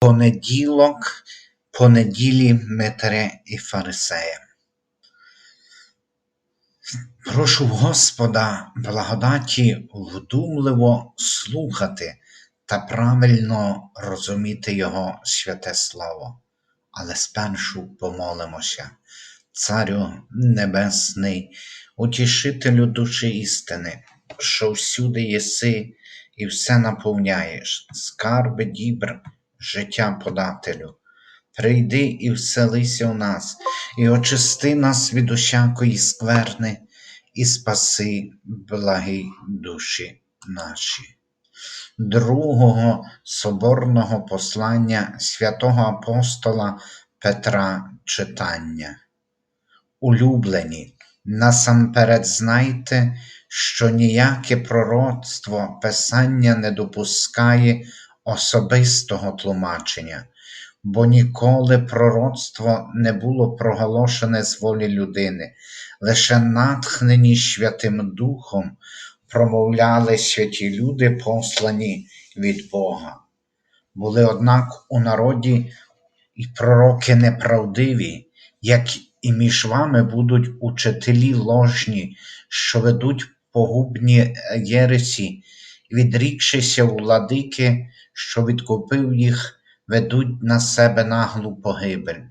Понеділок, понеділі Митре і Фарисеям. Прошу Господа благодаті вдумливо слухати та правильно розуміти Його святе Слово. Але спершу помолимося, Царю Небесний, утішителю душі істини, що всюди єси і все наповняєш, скарби дібр життя подателю. Прийди і вселися у нас, і очисти нас від усякої скверни, і спаси благі душі наші. Другого соборного послання святого апостола Петра читання. Улюблені, насамперед знайте, що ніяке пророцтво Писання не допускає особистого тлумачення, бо ніколи пророцтво не було проголошене з волі людини, лише натхнені Святим Духом промовляли святі люди, послані від Бога. Були, однак, у народі і пророки неправдиві, як і між вами будуть учителі ложні, що ведуть погубні єресі, відрікшися владики, що відкупив їх, ведуть на себе наглу погибель.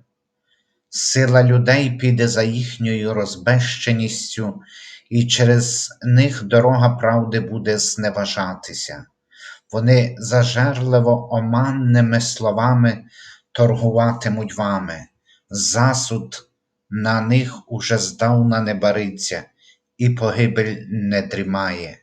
Сила людей піде за їхньою розбещеністю, і через них дорога правди буде зневажатися. Вони зажерливо оманними словами торгуватимуть вами, засуд на них уже здавна не бариться, і погибель не дрімає.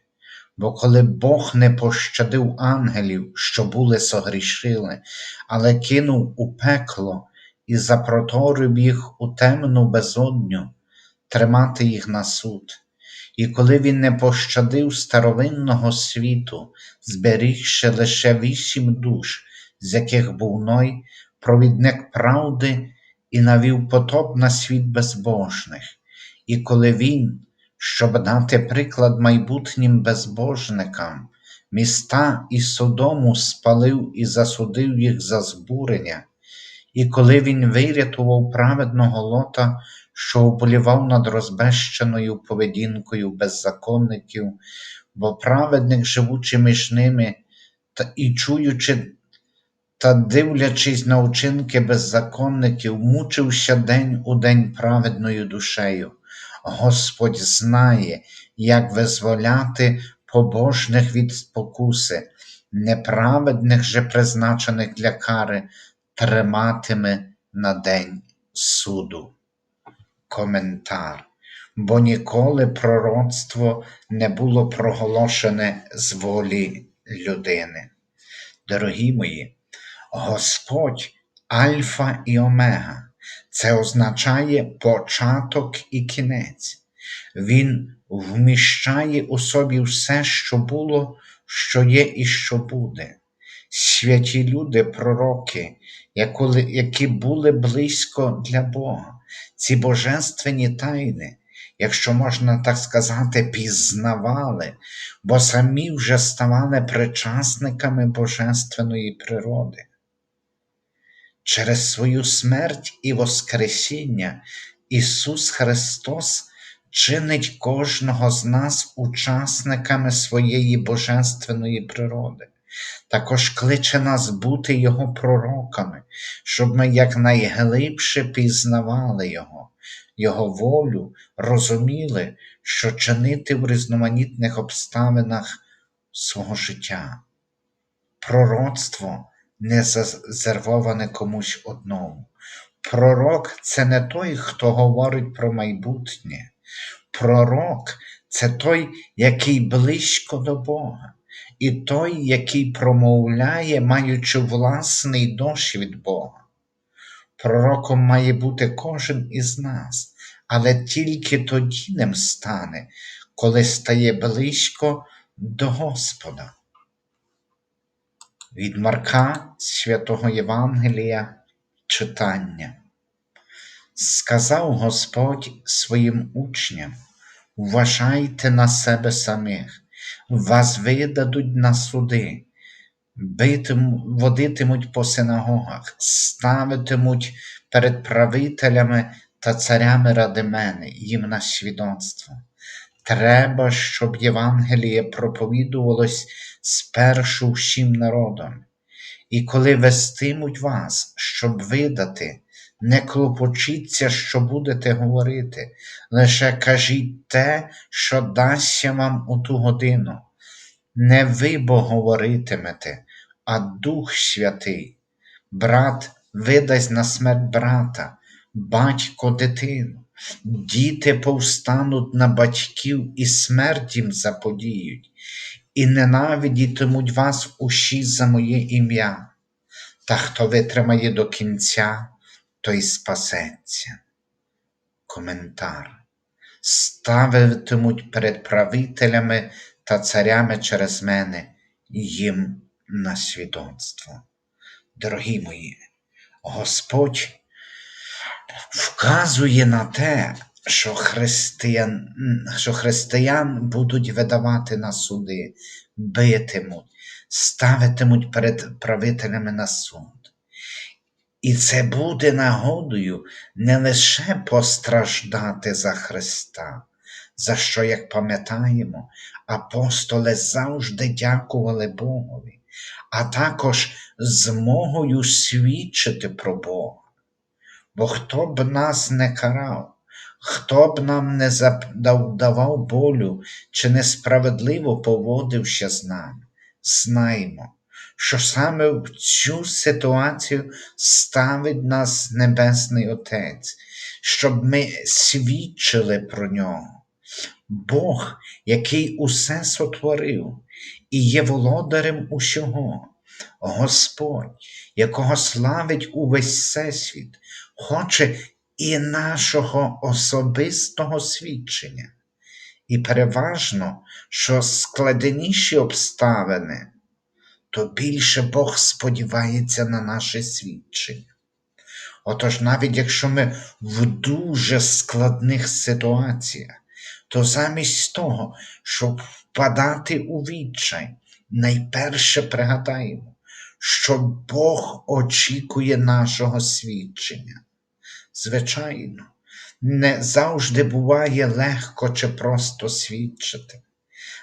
Бо коли Бог не пощадив ангелів, що були согрішили, але кинув у пекло і запроторив їх у темну безодню, тримати їх на суд, і коли він не пощадив старовинного світу, зберігши лише вісім душ, з яких був Ной, провідник правди і навів потоп на світ безбожних, і коли він щоб дати приклад майбутнім безбожникам, міста і Содому спалив і засудив їх за збурення, і коли він вирятував праведного лота, що оболівав над розбещеною поведінкою беззаконників, бо праведник, живучи між ними та і чуючи та дивлячись на учинки беззаконників, мучився день у день праведною душею. Господь знає, як визволяти побожних від спокуси, неправедних же призначених для кари, триматиме на день суду. Коментар. Бо ніколи пророцтво не було проголошене з волі людини. Дорогі мої, Господь Альфа і Омега. Це означає початок і кінець. Він вміщає у собі все, що було, що є і що буде. Святі люди, пророки, які були близько для Бога, ці божественні тайни, якщо можна так сказати, пізнавали, бо самі вже ставали причасниками божественної природи. Через свою смерть і Воскресіння Ісус Христос чинить кожного з нас учасниками своєї божественної природи, також кличе нас бути Його пророками, щоб ми якнайглибше пізнавали Його, Його волю, розуміли, що чинити в різноманітних обставинах свого життя. Пророцтво не зазервоване комусь одному. Пророк це не той, хто говорить про майбутнє. Пророк це той, який близько до Бога, і той, який промовляє, маючи власний досвід Бога. Пророком має бути кожен із нас, але тільки тоді ним стане, коли стає близько до Господа. Від Марка святого Євангелія читання. Сказав Господь своїм учням: Вважайте на себе самих, вас видадуть на суди, водитимуть по синагогах, ставитимуть перед правителями та царями ради мене, їм на свідоцтво. Треба, щоб Євангеліє проповідувалось спершу всім народам. І коли вестимуть вас, щоб видати, не клопочіться, що будете говорити, лише кажіть те, що дасться вам у ту годину. Не ви бо говоритимете, а Дух Святий. Брат видасть на смерть брата, батько дитину, діти повстануть на батьків і смерть їм заподіють, і ненавидітимуть вас усі за моє ім'я. Та хто витримає до кінця, той спасеться. Коментар. Ставитимуть перед правителями та царями через мене їм на свідоцтво. Дорогі мої, Господь вказує на те, що християн, що християн будуть видавати на суди, битимуть, ставитимуть перед правителями на суд. І це буде нагодою не лише постраждати за Христа, за що, як пам'ятаємо, апостоли завжди дякували Богові, а також змогою свідчити про Бога. Бо хто б нас не карав, хто б нам не завдавав болю чи несправедливо поводився з нами, знаємо, що саме в цю ситуацію ставить нас Небесний Отець, щоб ми свідчили про нього. Бог, який усе сотворив і є володарем усього, Господь, якого славить увесь всесвіт, хоче і нашого особистого свідчення. І переважно, що складеніші обставини, то більше Бог сподівається на наше свідчення. Отож, навіть якщо ми в дуже складних ситуаціях, то замість того, щоб впадати у відчай, найперше пригадаємо, що Бог очікує нашого свідчення. Звичайно, не завжди буває легко чи просто свідчити,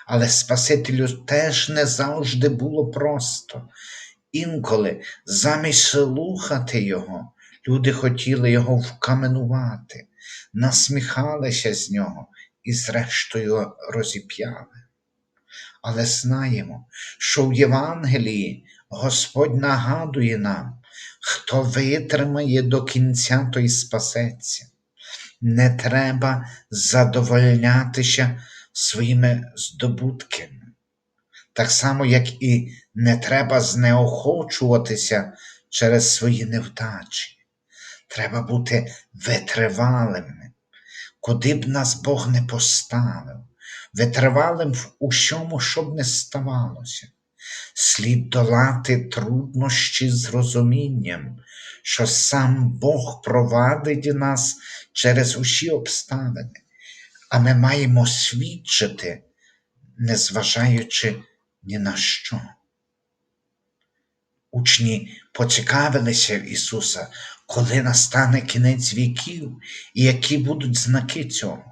але Спасителю теж не завжди було просто. Інколи замість слухати Його, люди хотіли його вкаменувати, насміхалися з нього і, зрештою, розіп'яли. Але знаємо, що в Євангелії Господь нагадує нам, хто витримає до кінця, той спасеться. Не треба задовольнятися своїми здобутками, так само, як і не треба знеохочуватися через свої невдачі. Треба бути витривалими, куди б нас Бог не поставив, витривалим в усьому, щоб не ставалося. Слід долати труднощі з розумінням, що сам Бог провадить нас через усі обставини, а ми маємо свідчити, незважаючи ні на що. Учні поцікавилися в Ісуса, коли настане кінець віків і які будуть знаки цього.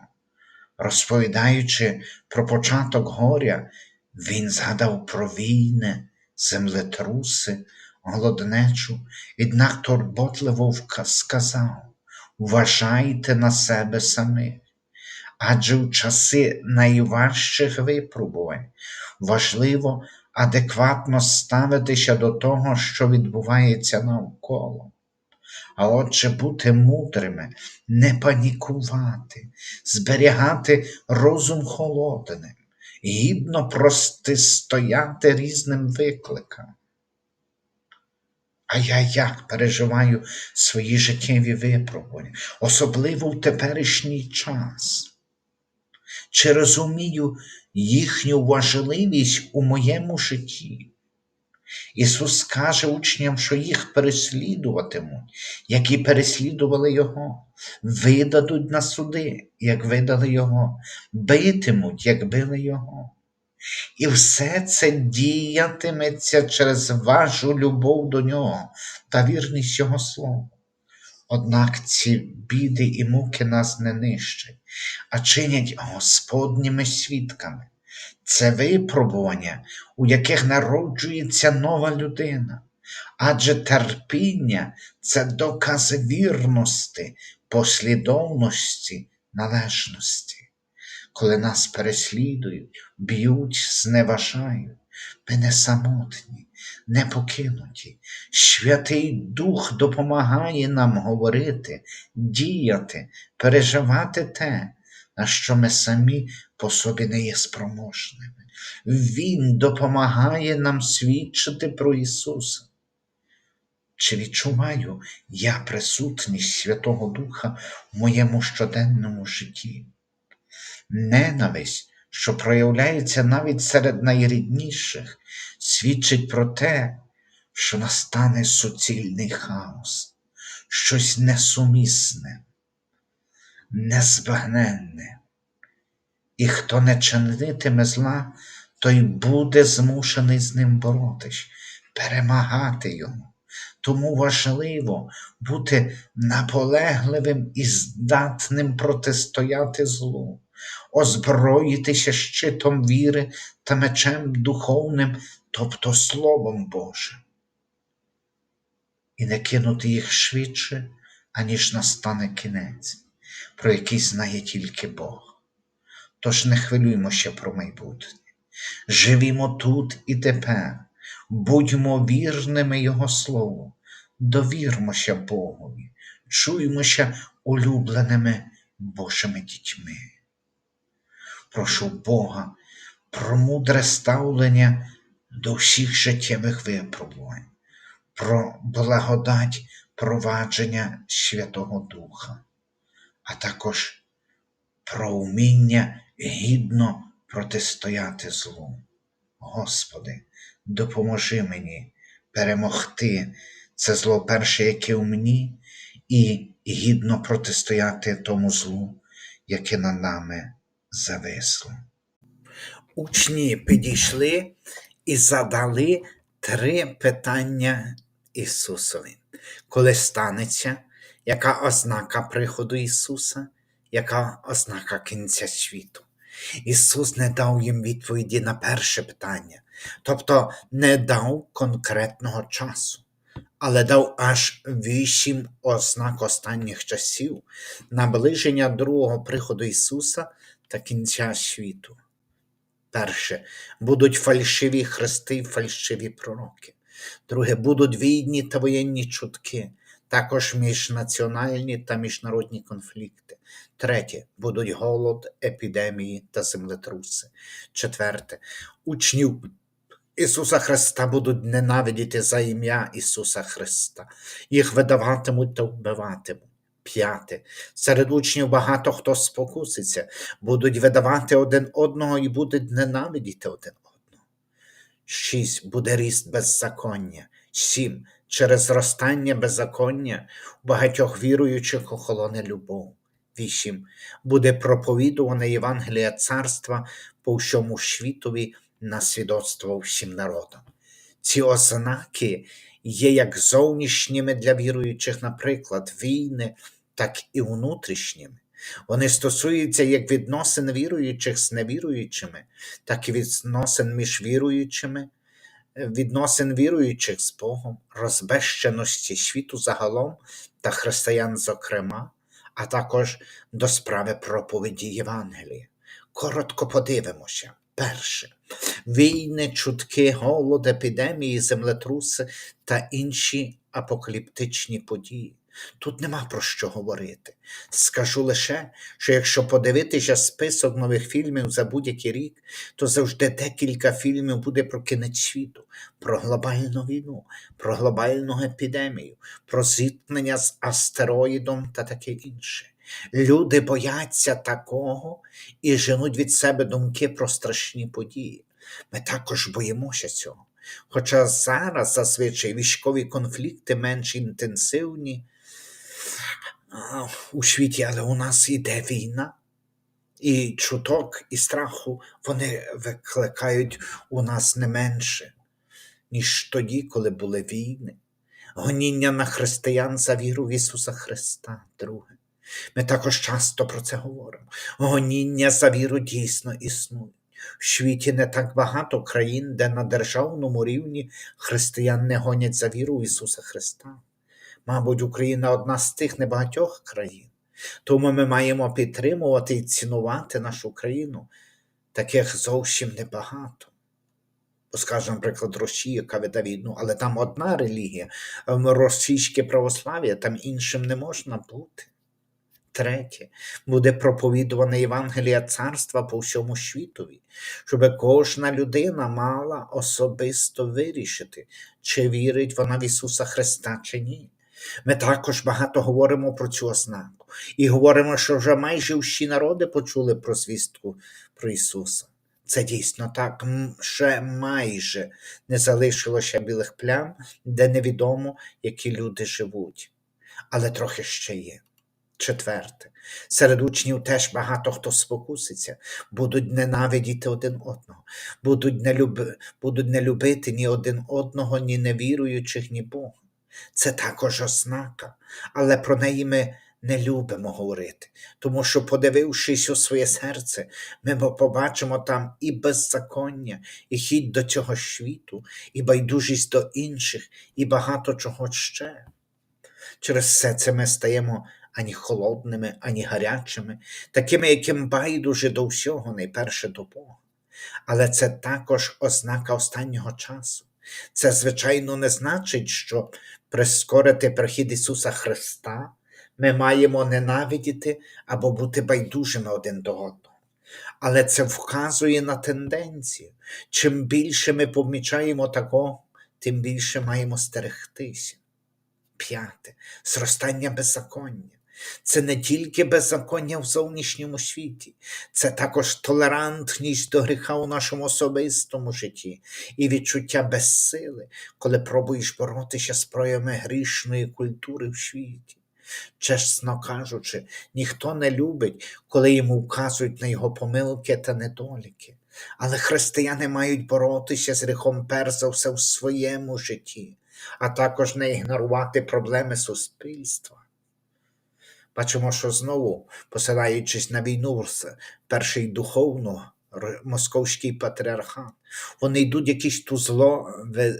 Розповідаючи про початок горя, він згадав про війни, землетруси, голоднечу, однак турботливо сказав Вважайте на себе самих, адже в часи найважчих випробувань важливо адекватно ставитися до того, що відбувається навколо. А отже, бути мудрими, не панікувати, зберігати розум холодним, гідно простистояти різним викликам. А я як переживаю свої життєві випробування, особливо в теперішній час. Чи розумію їхню важливість у моєму житті? Ісус каже учням, що їх переслідуватимуть, як і переслідували Його, видадуть на суди, як видали Його, битимуть, як били Його. І все це діятиметься через вашу любов до нього та вірність Його Слову. Однак ці біди і муки нас не нищать, а чинять Господніми свідками. Це випробування, у яких народжується нова людина, адже терпіння це доказ вірності, послідовності, належності. Коли нас переслідують, б'ють, зневажають, ми не самотні, не покинуті. Святий Дух допомагає нам говорити, діяти, переживати те, на що ми самі по собі не є спроможними. Він допомагає нам свідчити про Ісуса. Чи відчуваю я присутність Святого Духа в моєму щоденному житті? Ненависть, що проявляється навіть серед найрідніших, свідчить про те, що настане суцільний хаос, щось несумісне, незбагненне. І хто не чинитиме зла, той буде змушений з ним боротись, перемагати йому. Тому важливо бути наполегливим і здатним протистояти злу, озброїтися щитом віри та мечем духовним, тобто Словом Божим, і не кинути їх швидше, аніж настане кінець, про який знає тільки Бог. Тож не хвилюймося про майбутнє. Живімо тут і тепер, будьмо вірними Його Слову, довірмося Богові, чуймося улюбленими Божими дітьми. Прошу Бога про мудре ставлення до всіх життєвих випробувань, про благодать провадження Святого Духа, а також про уміння гідно протистояти злу. Господи, допоможи мені перемогти це зло перше, яке у мені, і гідно протистояти тому злу, яке над нами зависло. Учні підійшли і задали три питання Ісусові. Коли станеться, яка ознака приходу Ісуса, яка ознака кінця світу? Ісус не дав їм відповіді на перше питання, тобто не дав конкретного часу, але дав аж вісім ознак останніх часів, наближення другого приходу Ісуса та кінця світу. Перше, будуть фальшиві хрести фальшиві пророки. Друге, будуть війні та воєнні чутки, також міжнаціональні та міжнародні конфлікти. Третє, будуть голод, епідемії та землетруси. Четверте, учнів Ісуса Христа будуть ненавидіти за ім'я Ісуса Христа. Їх видаватимуть та вбиватимуть. П'яте. Серед учнів багато хто спокуситься, будуть видавати один одного і будуть ненавидіти один одного. Шість. Буде ріст беззаконня. Сім. Через зростання беззаконня у багатьох віруючих охолоне любов. Вісім. Буде проповідуване Євангелія царства по всьому світові на свідоцтво всім народам. Ці ознаки є як зовнішніми для віруючих, наприклад, війни, так і внутрішніми. Вони стосуються як відносин віруючих з невіруючими, так і відносин між віруючими, відносин віруючих з Богом, розбещеності світу загалом та християн, зокрема, а також до справи проповіді Євангелія. Коротко подивимося. Перше. Війни, чутки, голод, епідемії, землетруси та інші апокаліптичні події. Тут нема про що говорити. Скажу лише, що якщо подивитися список нових фільмів за будь-який рік, то завжди декілька фільмів буде про кінець світу, про глобальну війну, про глобальну епідемію, про зіткнення з астероїдом та таке інше. Люди бояться такого і женуть від себе думки про страшні події. Ми також боїмося цього. Хоча зараз зазвичай військові конфлікти менш інтенсивні у світі, але у нас іде війна. І чуток, і страху вони викликають у нас не менше, ніж тоді, коли були війни. Гоніння на християн за віру в Ісуса Христа, друге. Ми також часто про це говоримо. Гоніння за віру дійсно існують. В світі не так багато країн, де на державному рівні християн не гонять за віру в Ісуса Христа. Мабуть, Україна одна з тих небагатьох країн. Тому ми маємо підтримувати і цінувати нашу країну. Таких зовсім небагато. Бо, скажімо, наприклад, Росія, яка веде війну, але там одна релігія, ем, російське православ'я, там іншим не можна бути. Третє, буде проповідуване Євангелія царства по всьому світові, щоб кожна людина мала особисто вирішити, чи вірить вона в Ісуса Христа чи ні. Ми також багато говоримо про цю ознаку і говоримо, що вже майже всі народи почули про звістку про Ісуса. Це дійсно так, ще майже не залишилося білих плям, де невідомо, які люди живуть. Але трохи ще є. Четверте, серед учнів теж багато хто спокуситься, будуть ненавидіти один одного, будуть не, люби, будуть не любити ні один одного, ні невіруючих, ні Бога. Це також ознака, але про неї ми не любимо говорити, тому що, подивившись у своє серце, ми побачимо там і беззаконня, і хідь до цього світу, і байдужість до інших, і багато чого ще. Через все це ми стаємо ані холодними, ані гарячими, такими, яким байдуже до всього, найперше до Бога. Але це також ознака останнього часу. Це, звичайно, не значить, що прискорити прихід Ісуса Христа ми маємо ненавидіти або бути байдужими один до одного. Але це вказує на тенденцію. Чим більше ми помічаємо такого, тим більше маємо стерегтися. П'яте зростання беззаконня. Це не тільки беззаконня в зовнішньому світі, це також толерантність до гріха у нашому особистому житті і відчуття безсили, коли пробуєш боротися з проявами грішної культури в світі. Чесно кажучи, ніхто не любить, коли йому вказують на його помилки та недоліки. Але християни мають боротися з гріхом перш за все в своєму житті, а також не ігнорувати проблеми суспільства. Бачимо, що знову, посилаючись на війну, перший духовно московський патріархат, вони йдуть якісь ту зло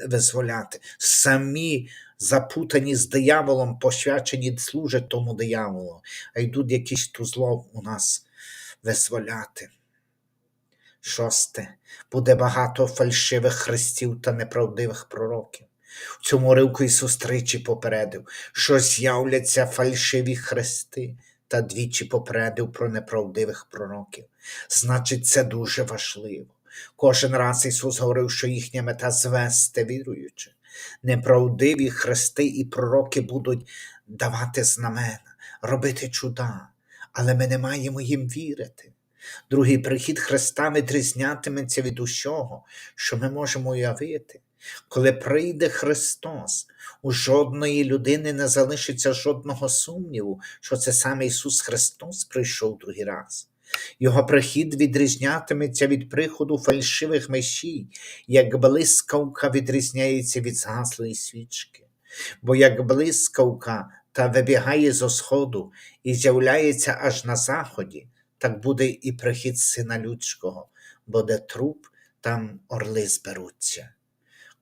визволяти. Самі запутані з дияволом, посвячені служать тому дияволу, а йдуть якісь ту зло у нас визволяти. Шосте. Буде багато фальшивих хрестів та неправдивих пророків. В цьому ривку Ісус тричі попередив, що з'являться фальшиві хрести, та двічі попередив про неправдивих пророків. Значить, це дуже важливо. Кожен раз Ісус говорив, що їхня мета звести віруючих. Неправдиві хрести і пророки будуть давати знамена, робити чуда, але ми не маємо їм вірити. Другий прихід Христа відрізнятиметься від усього, що ми можемо уявити. Коли прийде Христос, у жодної людини не залишиться жодного сумніву, що це саме Ісус Христос прийшов другий раз. Його прихід відрізнятиметься від приходу фальшивих месій, як блискавка відрізняється від згаслої свічки. Бо як блискавка та вибігає зо сходу і з'являється аж на заході, так буде і прихід Сина Людського, бо де труп, там орли зберуться.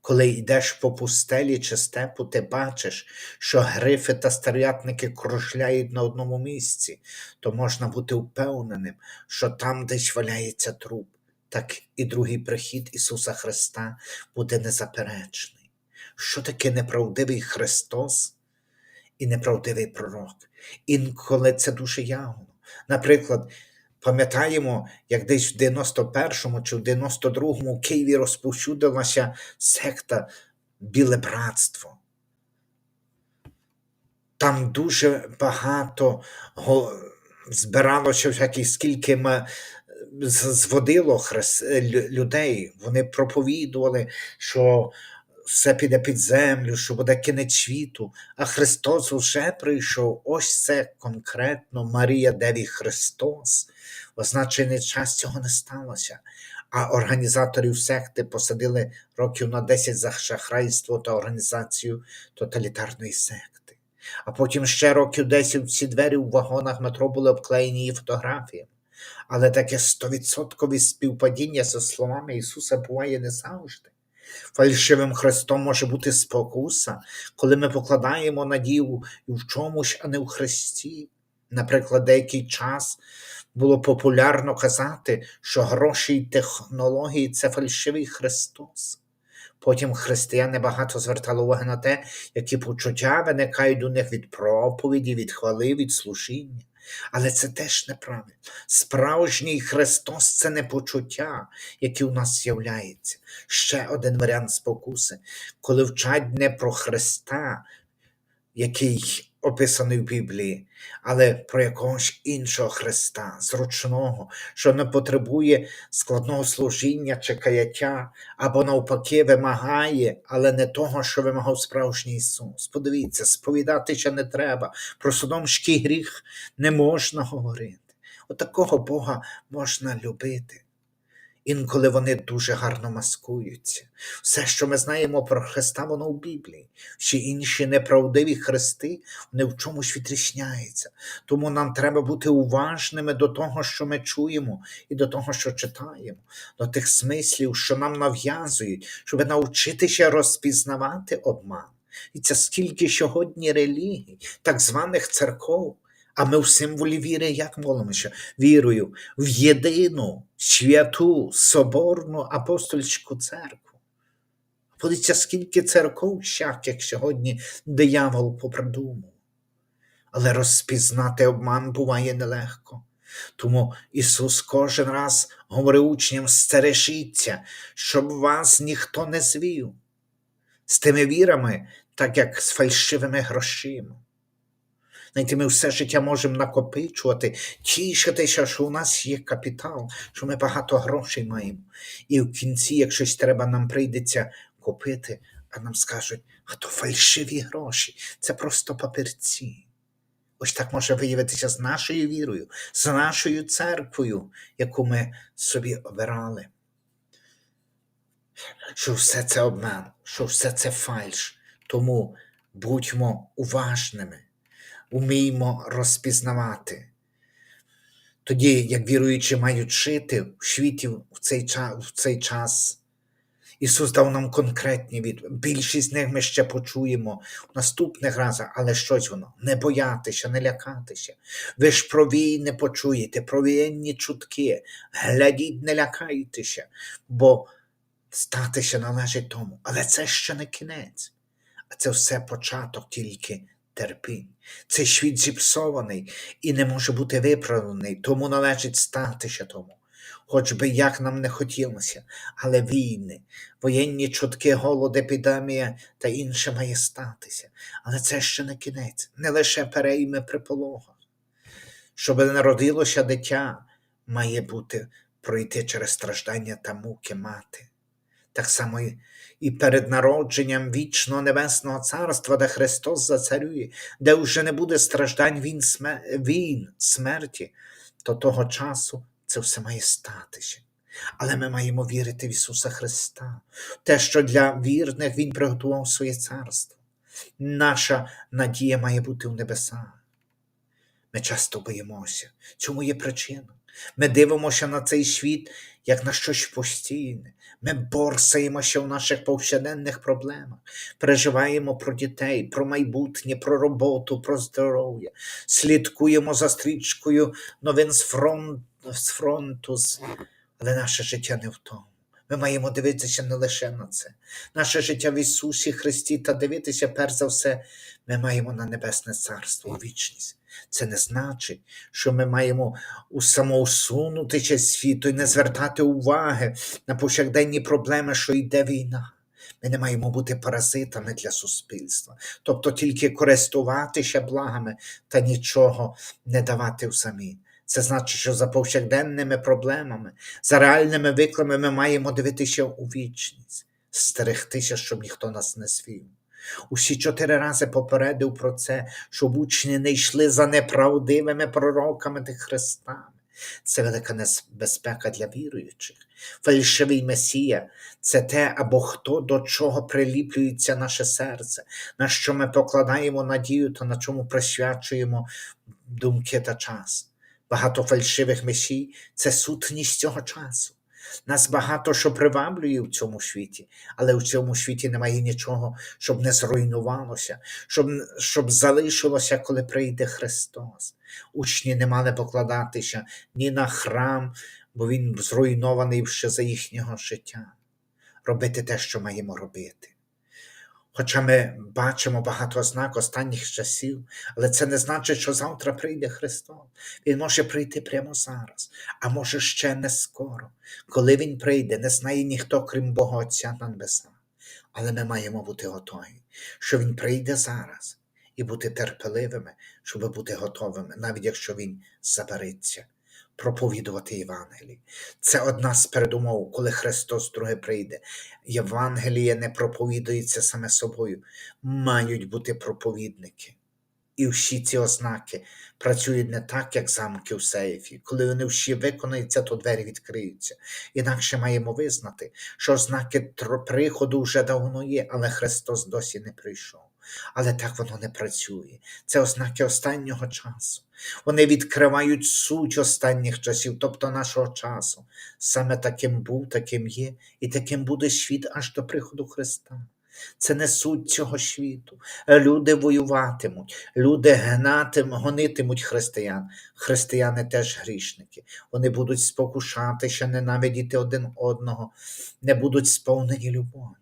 Коли йдеш по пустелі чи степу, ти бачиш, що грифи та стерв'ятники кружляють на одному місці, то можна бути впевненим, що там десь валяється труп, так і другий прихід Ісуса Христа буде незаперечний. Що таке неправдивий Христос і неправдивий пророк? Інколи це дуже явно. Наприклад, Пам'ятаємо, як десь в 91-му чи в 92-му у Києві розповсюдилася секта Біле Братство. Там дуже багато збиралося всяких, скільки ма- зводило хрес... лю- людей. Вони проповідували, що все піде під землю, що буде кінець світу, а Христос вже прийшов. Ось це конкретно Марія Деві Христос. Означений час цього не сталося. А організаторів секти посадили років на 10 за шахрайство та організацію тоталітарної секти. А потім ще років 10 всі двері в вагонах метро були обклеєні її фотографіями. Але таке стовідсоткове співпадіння зі словами Ісуса буває не завжди. Фальшивим Христом може бути спокуса, коли ми покладаємо надію в чомусь, а не в Христі. Наприклад, деякий час було популярно казати, що гроші й технології це фальшивий Христос. Потім християни багато звертали уваги на те, які почуття виникають у них від проповіді, від хвали, від служіння. Але це теж неправильно. Справжній Христос це не почуття, які у нас з'являється. Ще один варіант спокуси, коли вчать не про Христа, який описаний в Біблії, але про якогось іншого Христа, зручного, що не потребує складного служіння чи каяття, або навпаки вимагає, але не того, що вимагав справжній Ісус. Подивіться, сповідати ще не треба, про содомський гріх не можна говорити. Отакого Бога можна любити. Інколи вони дуже гарно маскуються. Все, що ми знаємо про Христа, воно в Біблії. Всі інші неправдиві хрести вони в чомусь відрізняються. Тому нам треба бути уважними до того, що ми чуємо, і до того, що читаємо, до тих смислів, що нам нав'язують, щоб навчитися розпізнавати обман. І це скільки сьогодні релігій, так званих церков. А ми в символі віри як молимося? Вірую в єдину святу Соборну апостольську церкву. Подивіться, скільки церков всяких сьогодні диявол попридумав. Але розпізнати обман буває нелегко. Тому Ісус кожен раз говорив учням: стережіться, щоб вас ніхто не звів з тими вірами, так як з фальшивими грошима. Знаєте, ми все життя можемо накопичувати, тішитися, що у нас є капітал, що ми багато грошей маємо. І в кінці, як щось треба, нам прийдеться купити, а нам скажуть, а то фальшиві гроші, це просто папірці. Ось так може виявитися з нашою вірою, з нашою церквою, яку ми собі обирали. Що все це обман, що все це фальш. Тому будьмо уважними уміємо розпізнавати. Тоді, як віруючі мають жити в світі в цей час, в цей час. Ісус дав нам конкретні відповіді. Більшість з них ми ще почуємо в наступних разах, але щось воно не боятися, не лякатися. Ви ж про війни почуєте, про воєнні чутки. Глядіть, не лякайтеся, бо статися належить тому. Але це ще не кінець, а це все початок тільки терпінь. Цей світ зіпсований і не може бути виправлений, тому належить статися тому. Хоч би як нам не хотілося, але війни, воєнні чутки, голод, епідемія та інше має статися. Але це ще не кінець, не лише перейми при пологах. Щоб народилося дитя, має бути пройти через страждання та муки мати. Так само і і перед народженням вічного Небесного Царства, де Христос зацарює, де вже не буде страждань він, смер... війн, смерті, то того часу це все має статися. Але ми маємо вірити в Ісуса Христа, те, що для вірних Він приготував своє царство. Наша надія має бути в небесах. Ми часто боїмося. Чому є причина? Ми дивимося на цей світ як на щось постійне. Ми борсаємося в наших повсякденних проблемах, переживаємо про дітей, про майбутнє, про роботу, про здоров'я, слідкуємо за стрічкою новин з фронту, з фронту, але наше життя не в тому. Ми маємо дивитися не лише на це. Наше життя в Ісусі Христі та дивитися, перш за все, ми маємо на Небесне Царство, вічність. Це не значить, що ми маємо самоусунутися з світу і не звертати уваги на повсякденні проблеми, що йде війна. Ми не маємо бути паразитами для суспільства, тобто тільки користуватися благами та нічого не давати взамін. Це значить, що за повсякденними проблемами, за реальними викликами ми маємо дивитися у вічність. стерегтися, щоб ніхто нас не свів. Усі чотири рази попередив про це, щоб учні не йшли за неправдивими пророками та Христами. Це велика небезпека для віруючих. Фальшивий Месія це те або хто до чого приліплюється наше серце, на що ми покладаємо надію та на чому присвячуємо думки та час. Багато фальшивих месій це сутність цього часу. Нас багато що приваблює в цьому світі, але в цьому світі немає нічого, щоб не зруйнувалося, щоб, щоб залишилося, коли прийде Христос. Учні не мали покладатися ні на храм, бо він зруйнований ще за їхнього життя. Робити те, що маємо робити. Хоча ми бачимо багато ознак останніх часів, але це не значить, що завтра прийде Христос. Він може прийти прямо зараз, а може ще не скоро. Коли Він прийде, не знає ніхто, крім Бога Отця на небесах. Але ми маємо бути готові, що Він прийде зараз і бути терпеливими, щоб бути готовими, навіть якщо Він забариться. Проповідувати Євангелії. Це одна з передумов, коли Христос друге прийде. Євангеліє не проповідується саме собою, мають бути проповідники. І всі ці ознаки працюють не так, як замки в сейфі. Коли вони всі виконаються, то двері відкриються. Інакше маємо визнати, що ознаки приходу вже давно є, але Христос досі не прийшов. Але так воно не працює. Це ознаки останнього часу. Вони відкривають суть останніх часів, тобто нашого часу. Саме таким був, таким є, і таким буде світ аж до приходу Христа. Це не суть цього світу. Люди воюватимуть, люди гнатимуть, гонитимуть християн. Християни теж грішники. Вони будуть спокушатися, ненавидіти один одного, не будуть сповнені любові.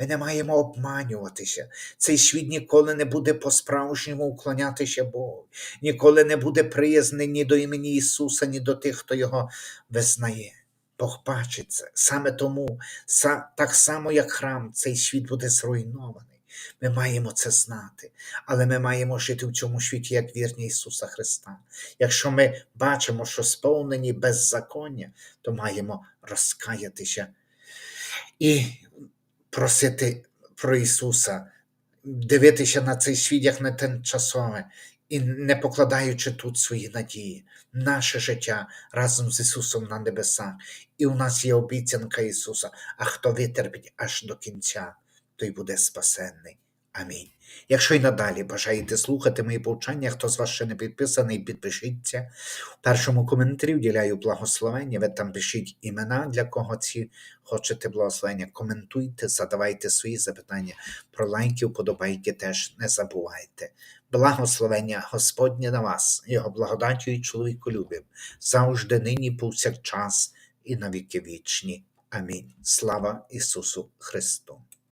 Ми не маємо обманюватися. Цей світ ніколи не буде по-справжньому уклонятися Богу, ніколи не буде приязний ні до імені Ісуса, ні до тих, хто його визнає. Бог бачить це. Саме тому, так само як храм, цей світ буде зруйнований. Ми маємо це знати, але ми маємо жити в цьому світі як вірні Ісуса Христа. Якщо ми бачимо, що сповнені беззаконня, то маємо розкаятися і просити про Ісуса, дивитися на цей світ як на тимчасове, і не покладаючи тут свої надії, наше життя разом з Ісусом на небесах. І у нас є обіцянка Ісуса, а хто витерпить аж до кінця, той буде спасенний. Амінь. Якщо й надалі бажаєте слухати мої повчання, хто з вас ще не підписаний, підпишіться. В першому коментарі вділяю благословення, ви там пишіть імена, для кого ці хочете благословення. Коментуйте, задавайте свої запитання. Про лайки, вподобайки теж не забувайте. Благословення Господнє на вас, Його благодаттю і чоловіку любим, завжди нині, повсякчас і на віки вічні. Амінь. Слава Ісусу Христу!